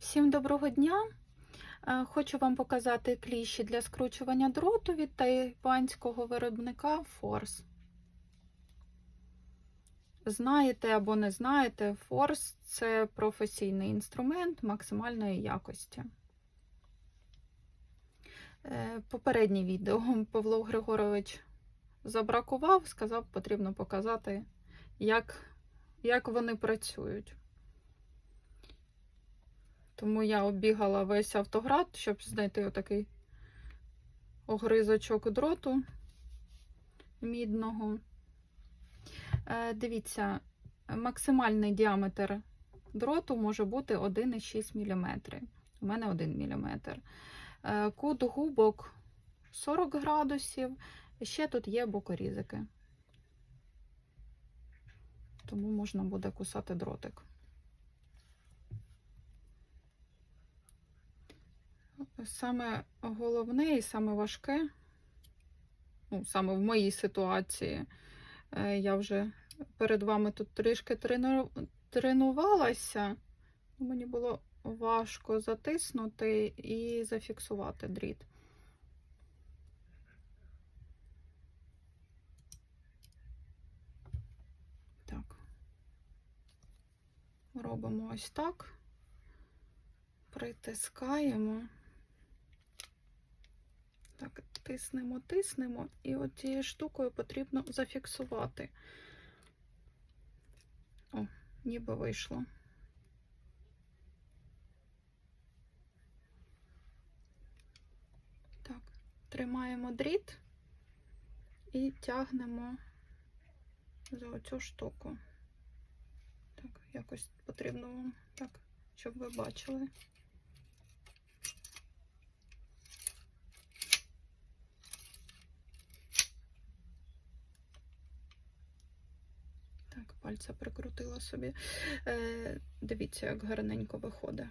Всім доброго дня! Е, Хочу вам показати кліщі для скручування дроту від тайванського виробника Force. Знаєте або не знаєте, Force – це професійний інструмент максимальної якості. Е, Попереднє відео Павло Григорович забракував, сказав, потрібно показати, як, як вони працюють. Тому я оббігала весь автоград, щоб знайти отакий огризочок дроту мідного. Е, Дивіться, максимальний діаметр дроту може бути 1,6 мм. У мене 1 мм. Е, Кут губок 40 градусів. Ще тут є бокорізики. Тому можна буде кусати дротик. Саме головне і саме важке, ну, саме в моїй ситуації, е, я вже перед вами тут трішки трену- тренувалася, мені було важко затиснути і зафіксувати дріт. Так. Робимо ось так, притискаємо. Тиснемо, тиснемо, і от цією штукою потрібно зафіксувати. О, ніби вийшло. Так, тримаємо дріт і тягнемо за оцю штуку. Так, якось потрібно вам так, щоб ви бачили. Пальця прикрутила собі. Е, дивіться, як гарненько виходить.